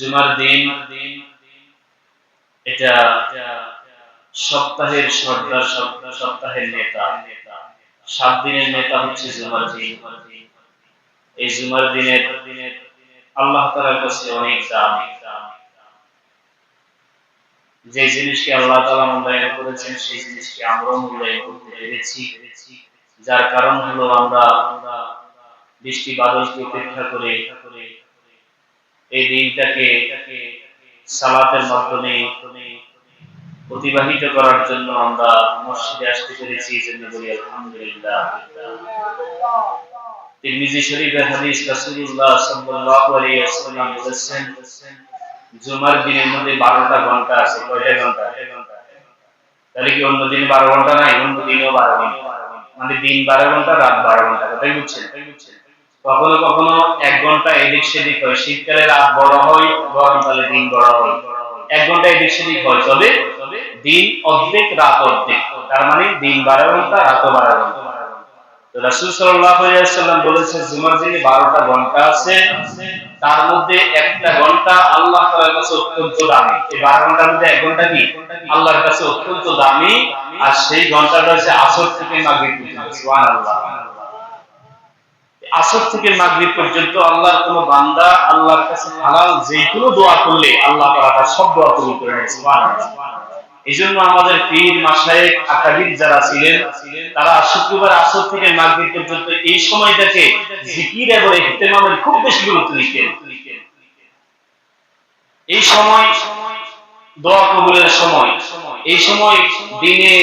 জুমার দিন, এটা সপ্তাহের সর্দার সপ্তাহ সপ্তাহের নেতা। সাত দিনের নেতা হচ্ছে জুমার দিন। এই জুমার দিনের আল্লাহ তালার কাছে অনেক দাম। যে জিনিসকে আল্লাহ তালা মূল্যায়ন করেছেন, সেই জিনিসকে আমরাও মূল্যায়ন করতে পেরেছি। যার কারণ হলো আমরা বৃষ্টি বাদলকে উপেক্ষা করে এই দিনটাকে সালাতের মাধ্যমে অতিবাহিত করার জন্য আমরা মসজিদে আসতে পেরেছি জন্য বলি আলহামদুলিল্লাহ। তিরমিজি শরীফের হাদিস রাসূলুল্লাহ সাল্লাল্লাহু আলাইহি ওয়াসাল্লাম বলেছেন, জুমার দিনের মধ্যে 12টা ঘণ্টা আছে। কয়টা ঘণ্টা? তাহলে কি অন্য দিনে 12 ঘণ্টা নাই? অন্য দিনেও 12 ঘণ্টা। মানে দিন 12 ঘণ্টা, রাত 12 ঘণ্টা কথাই বুঝছেন? কখনো কখনো এক ঘণ্টা এদিক সেদিক হয়। শীতকালে রাত বড় হয়, গরমকালে দিন বড় হয়। এক ঘণ্টা এদিক সেদিক হয় তবে দিন অর্ধেক, রাত অর্ধেক। তার মানে দিন বারো ঘণ্টা রাত বারো ঘণ্টা। রাসুল সাল্লাম জুমার দিনে বারোটা ঘণ্টা আছে। তার মধ্যে একটা ঘণ্টা আল্লাহ তালার কাছে অত্যন্ত দামি। এই বারো ঘণ্টার মধ্যে এক ঘণ্টা কি? আল্লাহর কাছে অত্যন্ত দামি। আর সেই ঘন্টাটা হচ্ছে আসর থেকে মাগরিব সুবহানাল্লাহ। আসর থেকে মাগরিব পর্যন্ত আল্লাহর কোন বান্দা আল্লাহর কাছে হালাল যে কোনো দোয়া করলে আল্লাহ তাআলা তার সব দোয়া কবুল করে নেয়, সুবহানাল্লাহ। আমাদের পীর যারা ছিলেন, তারা শুক্রবার আসর থেকে পর্যন্ত এই সময়টাকে জিকির এবং ইহতেমামের খুব বেশি গুরুত্ব দিতেন। এই সময় দোয়া কবুলের সময়, এই সময় দিনে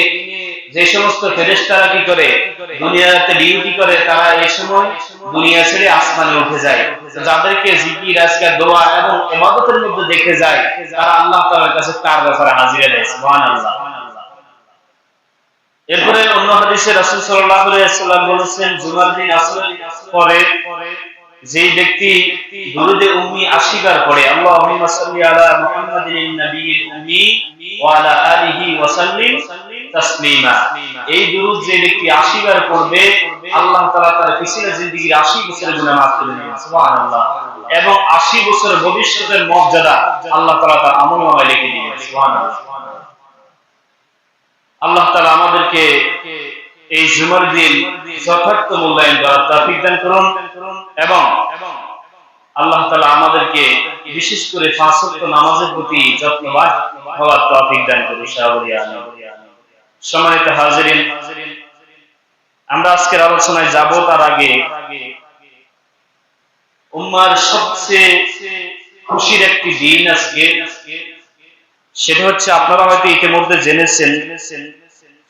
যে সমস্ত ফেরেশতারা কি করে দুনিয়াতে ডিউটি করে, তারা এই সময় দুনিয়া ছেড়ে আসমানে উঠে যায়। যাদেরকে জিকির, আজকার দোয়া এবং মধ্যে দেখে যায়, তারা আল্লাহ তাআলার কাছে তার ব্যাপারে হাজিরা দেয়। সুবহানাল্লাহ। এরপরে অন্য হাদিসে রাসূল সাল্লাল্লাহু আলাইহি ওয়াসাল্লাম বলেছেন, জুমার দিন আসরের পরে যেই ব্যক্তি দুরুদে উম্মি পড়ে আল্লাহুম্মা সাল্লি আলা মুহাম্মাদিন উম্মি ওয়া আলা আলিহি ওয়া সাল্লিম তাসলিমা। এই দুরুদ যে ব্যক্তি 80 বার পড়বে আল্লাহ তাআলা তার পিছনের জিন্দেগির 80 বছরের গুনাহ মাফ করে দেবেন সুবহানাল্লাহ। এবং 80 বছরের ভবিষ্যতের মর্যাদা আল্লাহ তাআলা তার আমলনামায় লিখে দিবেন সুবহানাল্লাহ। আল্লাহ তাআলা আমাদেরকে এই জুমার দিন যথার্থ মূল্যায়ন করার তৌফিক দান করুন এবং আল্লাহ তাআলা আমাদেরকে বিশেষ করে পাঁচ নামাজের প্রতি যত্নবান হওয়ার তৌফিক দান করুন সাহাবী আমিন। সম্মানিত হাজিরিন আমরা আজকের আলোচনায় যাব তার আগে উম্মার সবচেয়ে খুশির একটি দিন আজকে, সেটা হচ্ছে আপনারা হয়তো ইতিমধ্যে জেনেছেন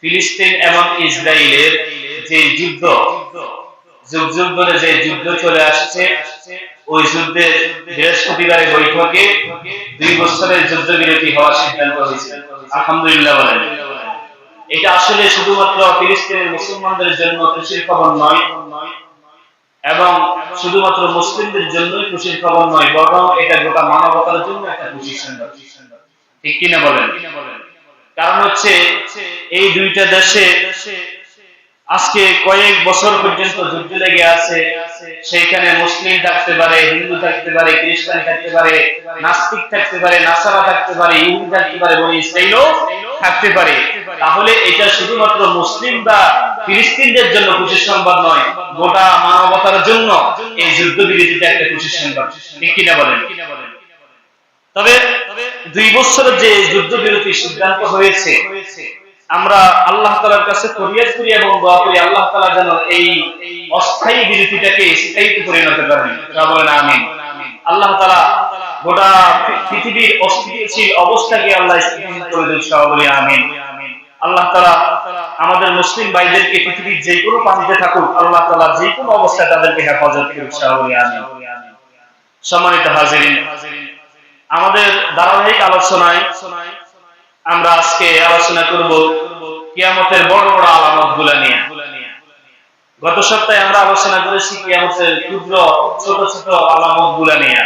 ফিলিস্তিন এবং ইসরায়েলের যে যুদ্ধ, যুগ যুগ ধরে যে যুদ্ধ চলে আসছে, ওই যুদ্ধের বৃহস্পতিবারে বৈঠকে দুই বছরের যুদ্ধ বিরতি হওয়ার সিদ্ধান্ত হয়েছে। আলহামদুলিল্লাহ বলেন। এটা আসলে শুধুমাত্র ফিলিস্তিনের মুসলমানদের জন্য খুশির খবর নয়, এবং শুধুমাত্র মুসলিমদের জন্যই খুশির খবর নয়, বরং এটা গোটা মানবতার জন্য একটা খুশির সংবাদ। ঠিক কিনা বলেন? কারণ হচ্ছে, এই দুইটা দেশে আজকে কয়েক বছর পর্যন্ত যুদ্ধ লেগে আছে। সেইখানে মুসলিম থাকতে পারে, হিন্দু থাকতে পারে, খ্রিস্টান থাকতে পারে, নাস্তিক থাকতে পারে, নাসারা থাকতে পারে, ইহুদি থাকতে পারে বলে ইসরায়েলও থাকতে পারে। তাহলে এটা শুধুমাত্র মুসলিম বা ফিলিস্তিনদের জন্য খুশির সংবাদ নয়, গোটা মানবতার জন্য এই যুদ্ধ বিরতিতে একটা খুশির সংবাদ। ঠিক কিনা বলেন? তবে দুই বছরের যে যুদ্ধ বিরতির সিদ্ধান্ত হয়েছে, আমরা আল্লাহ তালার কাছে ফরিয়াদ করি এবং দোয়া করি, আল্লাহ তালা যেন এই অস্থায়ী বিরতিটাকে স্থায়ীতে পরিণত করেন বলেন, আমিন। আল্লাহ তালা গোটা পৃথিবীর অস্থিতিশীল অবস্থাকে আল্লাহ করে দেন বলি আমিন। আল্লাহ তালা আমাদের মুসলিম ভাইদেরকে পৃথিবীর যে কোনো প্রান্তে থাকুক, আল্লাহ তালা যে কোনো অবস্থায় তাদেরকে হেফাজত করুক বলি আমিন। সম্মানিত হাজিরিন, আমাদের ধারাবাহিক আলোচনায় আমরা আজকে আলোচনা করব কিয়ামতের বড় বড় আলামতগুলা নিয়ে। গত সপ্তাহে আমরা আলোচনা করেছি কিয়ামতের ক্ষুদ্র, ছোট ছোট আলামতগুলা নিয়ে।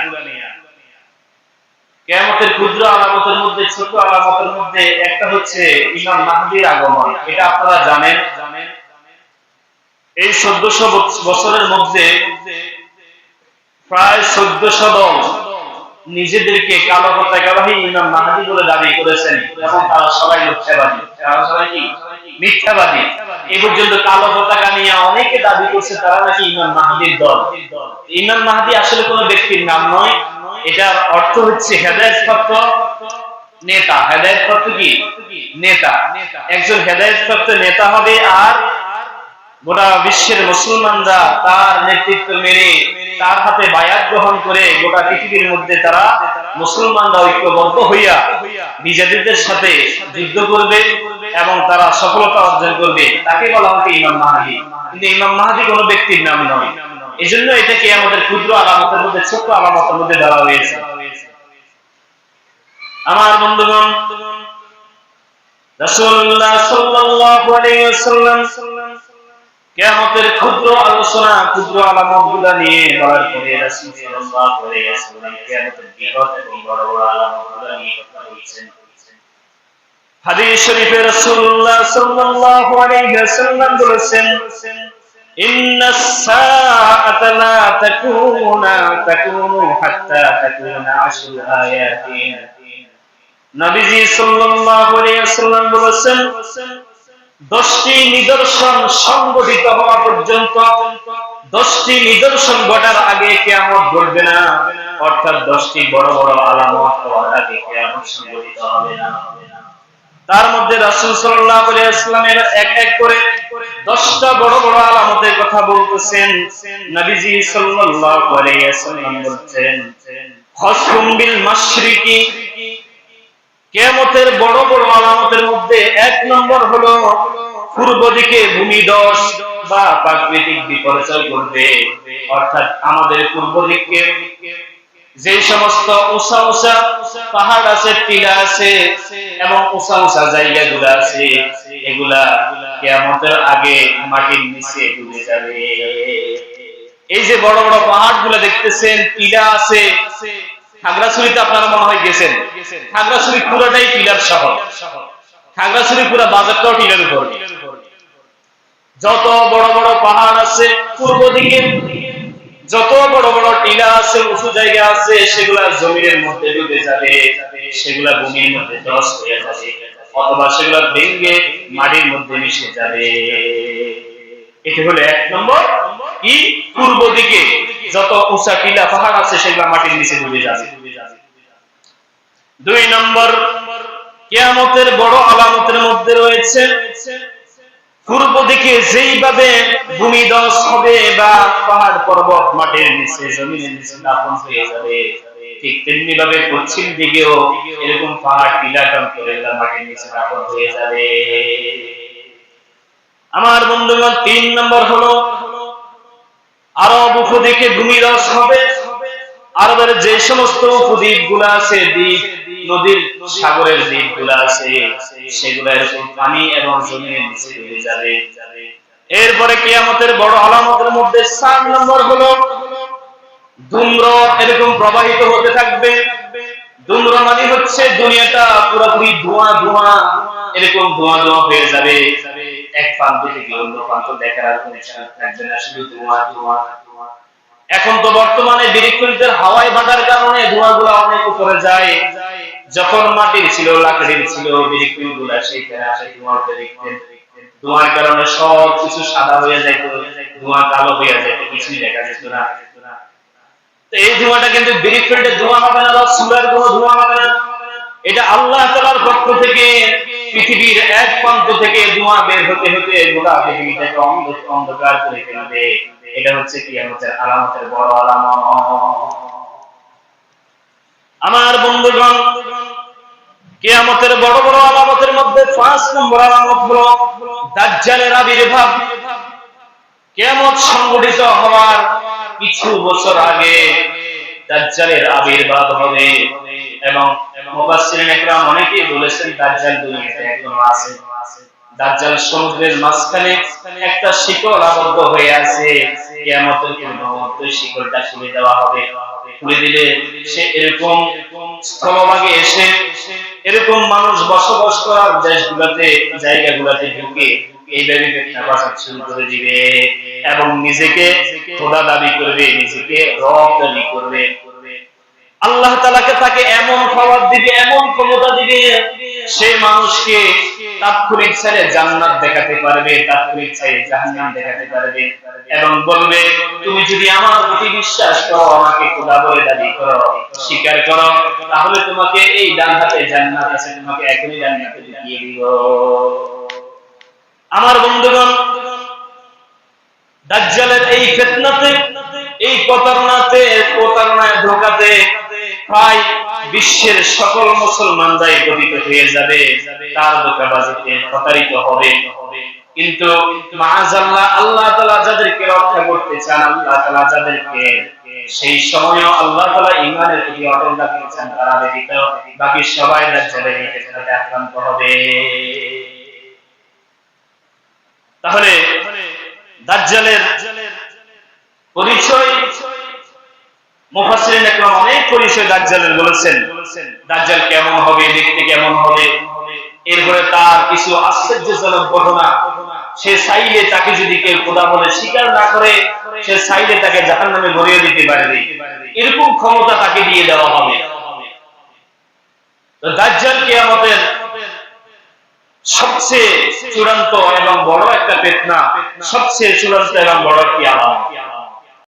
কেয়ামতের ক্ষুদ্র আলামতের মধ্যে, ছোট আলামতের মধ্যে একটা হচ্ছে ইমাম মাহদির আগমন। এটা আপনারা জানেন। এই চোদ্দশো বছরের মধ্যে প্রায় চোদ্দশো দল নিজেদেরকে কালো পতাকাবাহী ইমাম মাহাদি বলে দাবি করেছেন। এবং তারা সবাই মিথ্যাবাদী। তারা সবাই কি? মিথ্যাবাদী। এ পর্যন্ত কালো পতাকা নিয়ে অনেকে দাবি করছে তারা নাকি ইমাম মাহাদির দল। ইমাম মাহাদি আসলে কোনো ব্যক্তির নাম নয়। এটার অর্থ হচ্ছে হেদায়ত প্রাপ্ত নেতা। হেদায়ত প্রাপ্ত কি? নেতা। একজন হেদায়ত প্রাপ্ত নেতা হবে আর গোটা বিশ্বের মুসলমানরা তার নেতৃত্ব মেনে তার হাতে বায়াত গ্রহণ করে গোটা পৃথিবীর মধ্যে তারা মুসলমানরা ঐক্যবদ্ধ হইয়া নিজেদের সাথে যুদ্ধ করবে এবং তারা সফলতা অর্জন করবে। তাকে বলা হচ্ছে ইমাম মাহাদি। কিন্তু ইমাম মাহাদি কোনো ব্যক্তির নাম নয়। এই জন্য এটাকে আমাদের ক্ষুদ্র আলামতের মধ্যে, ছোট্ট আলামতের মধ্যে ধরা হয়েছে। আমার বন্ধুগণ, রাসূলুল্লাহ সাল্লাল্লাহু আলাইহি ওয়াসাল্লাম কিয়ামতের ক্ষুদ্র আলোচনা ক্ষুদ্র আলামতগুলো নিয়ে বলার পরে রাসূল সাল্লাল্লাহু আলাইহি ওয়াসাল্লাম কিয়ামতের বৃহৎ এবং বড় বড় আলামতগুলো নিয়ে কথা বলছেন হাদিস শরীফে রাসূলুল্লাহ সাল্লাল্লাহু আলাইহি ওয়াসাল্লাম বলেছেন إن الساعة لا تكون تكون حتى تكون عشر آيات নবীজি সাল্লাল্লাহু আলাইহি ওয়াসাল্লাম বলেছেন দশটি নিদর্শন সংগঠিত হওয়া পর্যন্ত, দশটি নিদর্শন ঘটার আগে কিয়ামত ঘটবে না। অর্থাৎ দশটি বড় বড় আলামত হওয়ার আগে কিয়ামত সংগঠিত হবে না। তার মধ্যে রাসূল সাল্লাল্লাহু আলাইহি ওয়াসাল্লামের এক এক করে দশটা বড় বড় আলামতের কথা বলতেছেন। নবীজি ওয়াসাল্লাম বলছেন হসকুম বিল কিয়ামতের বড় বড় আলামতের মধ্যে এক নম্বর হলো পূর্ব দিকে ভূমিধস বা প্রাকৃতিক বিপর্যয় ঘটবে। অর্থাৎ আমাদের পূর্ব দিকে যে সমস্ত উঁচা উঁচা পাহাড় আছে, টিলা আছে এবং উঁচা উঁচা জায়গাগুলো আছে, এগুলা কেয়ামতের আগে মাটির নিচে ডুবে যাবে। এই যে বড় বড় পাহাড়গুলা দেখতেছেন, টিলা আছে খাগড়াছড়িতে আপনারা মনে হয় গেছেন। খাগড়াছড়ি পুরোটাই টিলার শহর। খাগড়াছড়ি পুরো বাজারটাও টিলার উপর। যত বড় বড় পাহাড় আছে, পূর্ব দিকে যত বড় বড় টিলা আছে, উঁচু জায়গা আছে, সেগুলা জমিনের মধ্যে ডুবে যাবে, সেগুলা ভূমির মধ্যে দশ হয়ে যাবে, অথবা সেগুলা ভেঙে মাটির মধ্যে মিশে যাবে। এটি হলো এক নম্বর। কি? পূর্ব দিকে। যত উঁচা টিলা পাহাড় আছে, সেগুলা মাটির নিচে ডুবে যাবে। দুই নম্বর, কেয়ামতের বড় আলামতের মধ্যে রয়েছে, পূর্ব দিকে যেইভাবে ভূমিধস হবে বা পাহাড় পর্বত মাটির নিচে, জমিনের নিচে দাপন হয়ে যাবে, ঠিক তেমনি ভাবে পশ্চিম দিকেও এরকম পাহাড় টিলাটন করে মাটির নিচে দাপন হয়ে যাবে। আমার বন্ধুগণ, তিন নম্বর হলো উপদ্বীপে হবে। আরবের যে সমস্ত আছে, দ্বীপ, নদীর সাগরের আছে পানি এবং জমিনের নিচে যাবে। এরপরে কিয়ামতের বড় আলামতের মধ্যে চার নম্বর হলো ধূম্র এরকম প্রবাহিত হতে থাকবে। ধূম্র মানে হচ্ছে দুনিয়াটা পুরোপুরি ধোঁয়া ধোঁয়া, এরকম ধোঁয়া ধোঁয়া হয়ে যাবে। এক প্রান্ত থেকে অন্য প্রান্ত দেখার আর কোনো ইচ্ছা থাকবে না, শুধু ধোঁয়া ধোঁয়া এখন তো বর্তমানে বিরিকুলদের হাওয়ায় বাঁধার কারণে ধোঁয়াগুলো অনেক উপরে যায়। যখন মাটির ছিল, লাকড়ির ছিল বিরিকুলগুলা সেইখানে আসে ধোঁয়া উঠে দেখতেন ধোঁয়ার কারণে সব কিছু সাদা হয়ে যাইত, ধোঁয়া কালো হয়ে যাইত, কিছুই দেখা যেত না। তো এই ধোঁয়াটা কিন্তু বিরিকুলদের ধোঁয়া হবে না, বা সুরার কোনো ধোঁয়া হবে না। এটা আল্লাহ তালার পক্ষ থেকে পৃথিবীর এক প্রান্ত থেকে ধোঁয়া বের হতে হতে গোটা পৃথিবীটাকে অন্ধকার করে ফেলবে। এটা হচ্ছে কি? আমাদের আলামতের বড় আলামত। আমার বন্ধুগণ বড় বড় আলামতের মধ্যে পাঁচ নম্বর আলামত হলো দাজ্জালের আবির্ভাব। কিয়ামত সংগঠিত হওয়ার কিছু বছর আগে দাজ্জালের আবির্ভাব হবে। এবং মুফাসসিরিন একরাম অনেকেই বলেছেন, দাজ্জাল দুনিয়াতে এখনও আছে। দাজ্জাল সমুদ্রের মাঝখানে একটা আবদ্ধ হয়ে আছে। কিয়ামতের খুলে দেওয়া হবে। খুলে দিলে সে এরকম স্থলভাগে এসে এরকম মানুষ বসবাস করার দেশগুলোতে, জায়গাগুলোতে ঢুকে এইভাবে করে দিবে এবং নিজেকে খোদা দাবি করবে, নিজেকে রব দাবি করবে। আল্লাহ তালাকে তাকে এমন খাবার দিবে, এমন ক্ষমতা দিবে, সে মানুষকে তাৎক্ষণিক ছেড়ে জান্নাত দেখাতে পারবে, তাৎক্ষণিক ছেড়ে জাহান্নাম দেখাতে পারবে এবং বলবে, তুমি যদি আমার প্রতি বিশ্বাস করো, আমাকে খোদা বলে দাবি করো, স্বীকার করো, তাহলে তোমাকে এই ডান হাতে জান্নাত আছে, তোমাকে এখনই জান্নাতে ঢুকিয়ে দিব। আমার বন্ধুগণ, দাজ্জালের এই ফিতনাতে, এই প্রতারণাতে, প্রতারণায় ধোকাতে প্রায় বিশ্বের সকল মুসলমানরাই পতিত হয়ে যাবে, তার ধোকাবাজিতে প্রতারিত হবে। কিন্তু মাআজাল্লাহ আল্লাহ তাআলা যাদেরকে রক্ষা করতে চান, আল্লাহ তাআলা যাদেরকে সেই সময় আল্লাহ তাআলা ঈমানের প্রতি অটল রাখতে চান, তারা ব্যতীত বাকি সবাই এই আক্রান্ত হবে। তাহলে দাজ্জালের পরিচয় মুফাসসিরিন একরাম অনেক পরিচয় দাজ্জালের বলেছেন, দাজ্জাল কেমন হবে, দেখতে কেমন হবে, এরপরে তার কিছু আশ্চর্যজনক ঘটনা। সে তাকে যদি কেউ খোদা বলে স্বীকার না করে, সে তাকে জাহান্নামে ভরিয়ে দিতে পারবে এরকম ক্ষমতা তাকে দিয়ে দেওয়া হবে। দাজ্জাল কিয়ামতের সবচেয়ে চূড়ান্ত এবং বড় একটা পেতনা সবচেয়ে চূড়ান্ত এবং বড় কি আলাদা